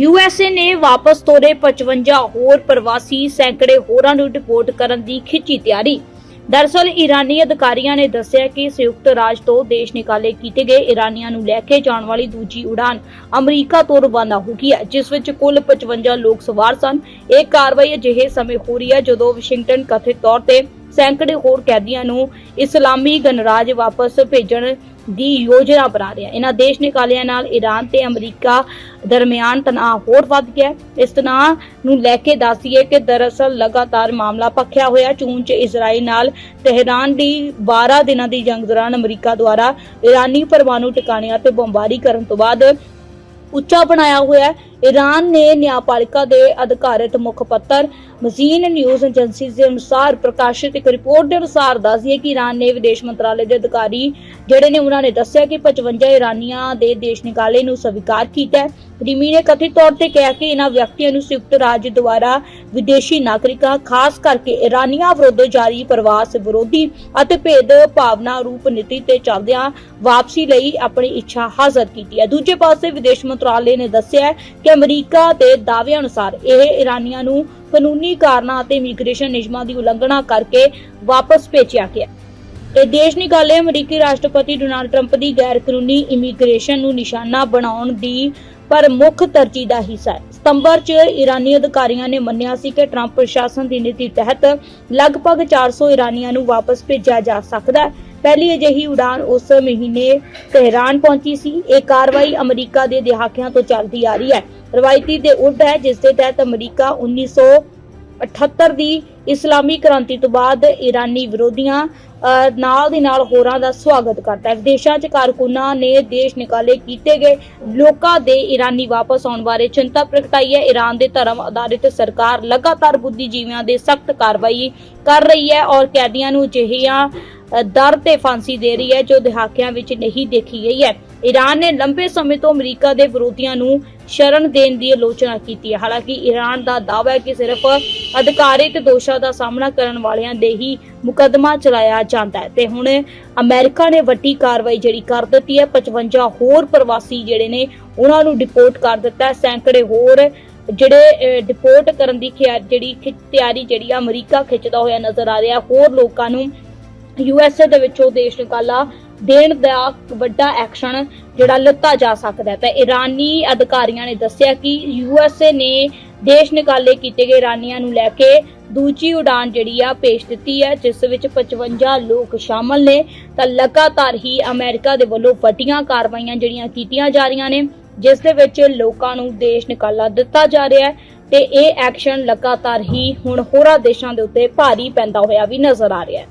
USA ਨੇ ਵਾਪਸ ਤੋਰੇ 55 ਹੋਰ ਪ੍ਰਵਾਸੀ ਸੈਂਕੜੇ ਹੋਰਾਂ ਨੂੰ ਡਿਪੋਰਟ ਕਰਨ ਦੀ ਖਿੱਚੀ ਤਿਆਰੀ। ਦਰਅਸਲ, ਇਰਾਨੀ ਅਧਿਕਾਰੀਆਂ ਨੇ ਦੱਸਿਆ ਕਿ ਸੰਯੁਕਤ ਰਾਜ ਤੋਂ ਦੇਸ਼ ਨਿਕਾਲੇ ਕੀਤੇ ਗਏ ਇਰਾਨੀਆਂ ਨੂੰ ਲੈ ਕੇ ਜਾਣ ਵਾਲੀ ਦੂਜੀ ਉਡਾਨ ਅਮਰੀਕਾ ਤੋਂ ਰਵਾਨਾ ਹੋ ਗਈ ਹੈ, ਜਿਸ ਵਿੱਚ ਕੁੱਲ 55 ਲੋਕ ਸਵਾਰ ਸਨ। ਇਹ ਕਾਰਵਾਈ ਅਜਿਹੇ ਸਮੇਂ ਹੋ ਰਹੀ ਹੈ ਜਦੋਂ ਵਾਸ਼ਿੰਗਟਨ ਕਥਿਤ ਤੌਰ ਤੇ ਸੈਂਕੜੇ ਹੋਰ ਕੈਦੀਆਂ ਨੂੰ ਇਸਲਾਮੀ ਗਣਰਾਜ ਵਾਪਸ ਭੇਜਣ ਦੀ ਯੋਜਨਾ ਬਣਾ ਰਿਹਾ ਇਹਨਾਂ ਦੇਸ਼ ਨਿਕਾਲਿਆਂ ਨਾਲ ਈਰਾਨ ਤੇ ਅਮਰੀਕਾ ਦਰਮਿਆਨ ਤਣਾਅ ਹੋਰ ਵੱਧ ਗਿਆ ਇਸ ਤਣਾਅ ਨੂੰ ਲੈ ਕੇ ਦੱਸੀਏ ਕਿ ਦਰਅਸਲ ਲਗਾਤਾਰ ਮਾਮਲਾ ਪੱਖਿਆ ਹੋਇਆ ਚੂਨ ਚ ਇਜ਼ਰਾਈਲ ਨਾਲ ਤਹਿਰਾਨ ਦੀ 12 ਦਿਨਾਂ ਦੀ ਜੰਗ ਦੌਰਾਨ ਅਮਰੀਕਾ ਦੁਆਰਾ ਈਰਾਨੀ ਪਰਮਾਣੂ ਟਿਕਾਣਿਆਂ ਤੇ ਬੰਬਾਰੀ ਕਰਨ ਤੋਂ ਬਾਅਦ ਉੱਚਾ ਬਣਾਇਆ ਹੋਇਆ ਹੈ। ਈਰਾਨ ਨੇ ਨਿਆਂਪਾਲਿਕਾ ਦੇ ਅਧਿਕਾਰਤ ਮੁੱਖ ਪੱਤਰ ਮਜ਼ੀਨ ਨਿਊਜ਼ ਏਜੰਸੀ ਦੇ ਅਨੁਸਾਰ ਪ੍ਰਕਾਸ਼ਿਤ ਇੱਕ ਰਿਪੋਰਟ ਦੇ ਅਨੁਸਾਰ ਦੱਸਦੀ ਹੈ ਕਿ ਈਰਾਨ ਨੇ ਵਿਦੇਸ਼ ਮੰਤਰਾਲੇ ਦੇ ਅਧਿਕਾਰੀ ਜਿਹੜੇ ਨੇ, ਉਹਨਾਂ ਨੇ ਦੱਸਿਆ ਕਿ 55 ਈਰਾਨੀਆਂ ਦੇ ਦੇਸ਼ ਨਿਕਾਲੇ ਨੂੰ ਸਵੀਕਾਰ ਕੀਤਾ ਹੈ। ਰਿਮੀ ਨੇ ਕਥਿਤ ਤੌਰ ਤੇ ਕਿਹਾ ਕਿ ਇਹਨਾਂ ਵਿਅਕਤੀਆਂ ਨੂੰ ਸੰਯੁਕਤ ਰਾਜ ਦੁਆਰਾ ਵਿਦੇਸ਼ੀ ਨਾਗਰਿਕਾਂ, ਖਾਸ ਕਰਕੇ ਇਰਾਨੀਆਂ ਵਿਰੁੱਧ ਜਾਰੀ ਪ੍ਰਵਾਸ ਵਿਰੋਧੀ ਅਤੇ ਭੇਦ ਭਾਵਨਾ ਰੂਪ ਨੀਤੀ ਤੇ ਚੱਲਦਿਆਂ ਵਾਪਸੀ ਲਈ ਆਪਣੀ ਇੱਛਾ ਹਾਜ਼ਰ ਕੀਤੀ ਹੈ। ਦੂਜੇ ਪਾਸੇ ਵਿਦੇਸ਼ ਮੰਤਰਾਲੇ ਨੇ ਦੱਸਿਆ ਕਿ ਅਮਰੀਕਾ ਦੇ ਦਾਅਵੇ ਅਨੁਸਾਰ ਇਹ ਇਰਾਨੀਆਂ ਨੂੰ ਕਾਨੂੰਨੀ ਕਾਰਨਾਂ ਅਤੇ ਇਮੀਗ੍ਰੇਸ਼ਨ ਨਿਯਮਾਂ ਦੀ ਉਲੰਘਣਾ ਕਰਕੇ ਵਾਪਸ ਭੇਜਿਆ ਗਿਆ। ਇਹ ਦੇਸ਼ ਨਿਕਾਲੇ ਅਮਰੀਕੀ ਰਾਸ਼ਟਰਪਤੀ ਡੋਨਾਲਡ ਟਰੰਪ ਦੀ ਗੈਰ ਕਾਨੂੰਨੀ ਇਮੀਗ੍ਰੇਸ਼ਨ ਨੂੰ ਨਿਸ਼ਾਨਾ ਬਣਾਉਣ ਦੀ ਪ੍ਰਮੁੱਖ ਤਰਜੀਹ ਦਾ ਹਿੱਸਾ ਹੈ। ਸਤੰਬਰ 'ਚ ਇਰਾਨੀ ਅਧਿਕਾਰੀਆਂ ਨੇ ਮੰਨਿਆ ਸੀ ਕਿ ਟਰੰਪ ਪ੍ਰਸ਼ਾਸਨ ਦੀ ਨੀਤੀ ਤਹਿਤ ਲਗਭਗ 400 ਇਰਾਨੀਆਂ ਨੂੰ ਵਾਪਸ ਭੇਜਿਆ ਜਾ ਸਕਦਾ ਹੈ। ਪਹਿਲੀ ਅਜਿਹੀ ਉਡਾਨ ਉਸ ਮਹੀਨੇ ਤਹਿਰਾਨ ਪਹੁੰਚੀ ਸੀ। ਇਹ ਕਾਰਵਾਈ ਅਮਰੀਕਾ ਦੇ ਦਹਾਕਿਆਂ ਤੋਂ ਚੱਲਦੀ ਆ ਰਹੀ ਹੈ। ਰਵਾਇਤੀ ਦੇ ਉਲਟ ਹੈ, ਜਿਸ ਦੇ ਤਹਿਤ ਅਮਰੀਕਾ 1978 ਦੀ ਇਸਲਾਮੀ ਕ੍ਰਾਂਤੀ ਤੋਂ ਬਾਅਦ ਇਰਾਨੀ ਵਿਰੋਧੀਆਂ ਨਾਲ ਦੀ ਨਾਲ ਹੋਰਾਂ ਦਾ ਸਵਾਗਤ ਕਰਦਾ ਹੈ। ਵਿਦੇਸ਼ਾਂ 'ਚ ਕਾਰਕੁਨਾਂ ਨੇ ਦੇਸ਼ ਨਿਕਾਲੇ ਕੀਤੇ ਗਏ ਲੋਕਾਂ ਦੇ ਈਰਾਨੀ ਵਾਪਸ ਆਉਣ ਬਾਰੇ ਚਿੰਤਾ ਪ੍ਰਗਟਾਈ ਹੈ। ਇਰਾਨ ਦੇ ਧਰਮ ਆਧਾਰਿਤ ਸਰਕਾਰ ਲਗਾਤਾਰ ਬੁੱਧੀਜੀਵੀਆਂ ਦੇ ਸਖਤ ਕਾਰਵਾਈ ਕਰ ਰਹੀ ਹੈ ਔਰ ਕੈਦੀਆਂ ਨੂੰ ਅਜਿਹੀਆਂ ਦਰ ਤੇ ਫਾਂਸੀ ਦੇ ਰਹੀ ਹੈ, ਜੋ ਦਹਾਕਿਆਂ ਵਿੱਚ ਨਹੀਂ ਦੇਖੀ ਗਈ ਹੈ। ਈਰਾਨ ਨੇ ਲੰਬੇ ਸਮੇਂ ਤੋਂ ਅਮਰੀਕਾ ਦੇ ਵਿਰੋਧੀਆਂ ਨੂੰ ਸ਼ਰਨ ਦੇਣ ਦੀ ਆਲੋਚਨਾ ਕੀਤੀ ਹੈ। ਹਾਲਾਂਕਿ ਈਰਾਨ ਦਾ ਦਾਅਵਾ ਹੈ ਕਿ ਸਿਰਫ ਅਧਿਕਾਰਿਤ ਦੋਸ਼ਾਂ ਦਾ ਸਾਹਮਣਾ ਕਰਨ ਵਾਲਿਆਂ ਦੇ ਹੀ ਮੁਕੱਦਮਾ ਚਲਾਇਆ ਜਾਂਦਾ ਹੈ। ਤੇ ਹੁਣ ਅਮਰੀਕਾ ਨੇ ਵੱਡੀ ਕਾਰਵਾਈ ਜਿਹੜੀ ਕਰ ਦਿੱਤੀ ਹੈ 55 ਹੋਰ ਪ੍ਰਵਾਸੀ ਜਿਹੜੇ ਨੇ, ਉਹਨਾਂ ਨੂੰ ਡਿਪੋਰਟ ਕਰ ਦਿੱਤਾ ਸੈਂਕੜੇ ਹੋਰ ਜਿਹੜੇ ਡਿਪੋਰਟ ਕਰਨ ਦੀ ਖਿਆ- ਜਿਹੜੀ ਖਿ- ਤਿਆਰੀ ਜਿਹੜੀ ਆ ਅਮਰੀਕਾ ਖਿੱਚਦਾ ਹੋਇਆ ਨਜ਼ਰ ਆ ਰਿਹਾ ਹੋਰ ਲੋਕਾਂ ਨੂੰ ਯੂਐਸਏ ਦੇ ਵਿੱਚੋਂ ਦੇਸ਼ ਨਿਕਾਲਾ ਦੇਣ ਦਾ ਵੱਡਾ ਐਕਸ਼ਨ ਜਿਹੜਾ ਲਿੱਤਾ ਜਾ ਸਕਦਾ ਹੈ। ਤਾਂ ਇਰਾਨੀ ਅਧਿਕਾਰੀਆਂ ਨੇ ਦੱਸਿਆ ਕਿ ਯੂਐਸਏ ਨੇ ਦੇਸ਼ ਨਿਕਾਲੇ ਕੀਤੇ ਗਏ ਇਰਾਨੀਆਂ ਨੂੰ ਲੈ ਕੇ ਦੂਜੀ ਉਡਾਨ ਜਿਹੜੀ ਆ ਭੇਜ ਦਿੱਤੀ ਹੈ, ਜਿਸ ਵਿੱਚ 55 ਲੋਕ ਸ਼ਾਮਲ ਨੇ। ਤਾਂ ਲਗਾਤਾਰ ਹੀ ਅਮਰੀਕਾ ਦੇ ਵੱਲੋਂ ਵੱਡੀਆਂ ਕਾਰਵਾਈਆਂ ਜਿਹੜੀਆਂ ਕੀਤੀਆਂ ਜਾ ਰਹੀਆਂ ਨੇ, ਜਿਸ ਦੇ ਵਿੱਚ ਲੋਕਾਂ ਨੂੰ ਦੇਸ਼ ਨਿਕਾਲਾ ਦਿੱਤਾ ਜਾ ਰਿਹਾ ਹੈ ਤੇ ਇਹ ਐਕਸ਼ਨ ਲਗਾਤਾਰ ਹੀ ਹੁਣ ਹੋਰਾਂ ਦੇਸ਼ਾਂ ਦੇ ਉੱਤੇ ਭਾਰੀ ਪੈਂਦਾ ਹੋਇਆ ਵੀ ਨਜ਼ਰ ਆ ਰਿਹਾ ਹੈ।